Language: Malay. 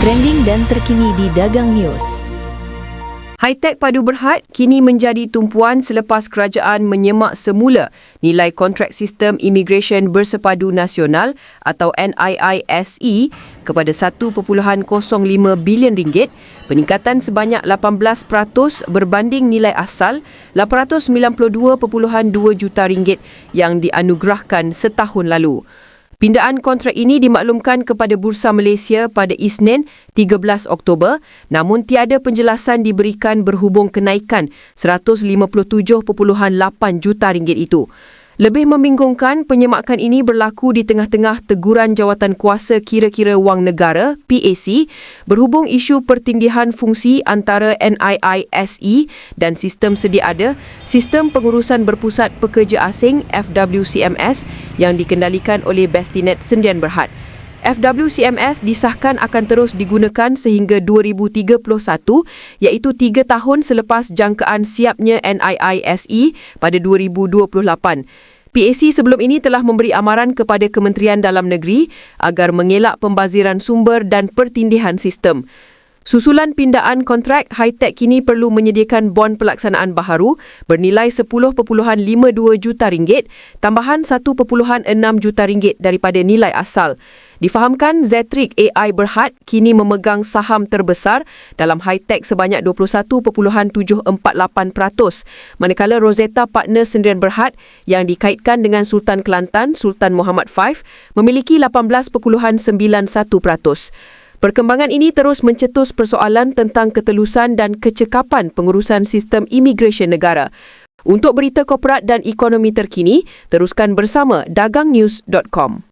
trending dan terkini di Dagang News. High-tech padu berhad kini menjadi tumpuan selepas kerajaan menyemak semula nilai kontrak sistem imigresen bersepadu nasional atau NIISE kepada 1.05 bilion ringgit, peningkatan sebanyak 18% berbanding nilai asal 892.2 juta ringgit yang dianugerahkan setahun lalu. Pindaan kontrak ini dimaklumkan kepada Bursa Malaysia pada Isnin 13 Oktober namun tiada penjelasan diberikan berhubung kenaikan 157.8 juta ringgit itu. Lebih membingungkan, penyemakan ini berlaku di tengah-tengah teguran jawatan kuasa kira-kira wang negara PAC berhubung isu pertindihan fungsi antara NIISE dan sistem sedia ada, Sistem Pengurusan Berpusat Pekerja Asing FWCMS yang dikendalikan oleh Bestinet Sendian Berhad. FWCMS disahkan akan terus digunakan sehingga 2031 iaitu tiga tahun selepas jangkaan siapnya NIISE pada 2028. PAC sebelum ini telah memberi amaran kepada Kementerian Dalam Negeri agar mengelak pembaziran sumber dan pertindihan sistem. Susulan pindaan kontrak, Hightech kini perlu menyediakan bon pelaksanaan baharu bernilai 10.52 juta ringgit, tambahan 1.6 juta ringgit daripada nilai asal. Difahamkan Zetric AI Berhad kini memegang saham terbesar dalam Hightech sebanyak 21.748%, manakala Rosetta Partner Sendirian Berhad yang dikaitkan dengan Sultan Kelantan, Sultan Muhammad V, memiliki 18.91%. Perkembangan ini terus mencetus persoalan tentang ketelusan dan kecekapan pengurusan sistem imigresen negara. Untuk berita korporat dan ekonomi terkini, teruskan bersama dagangnews.com.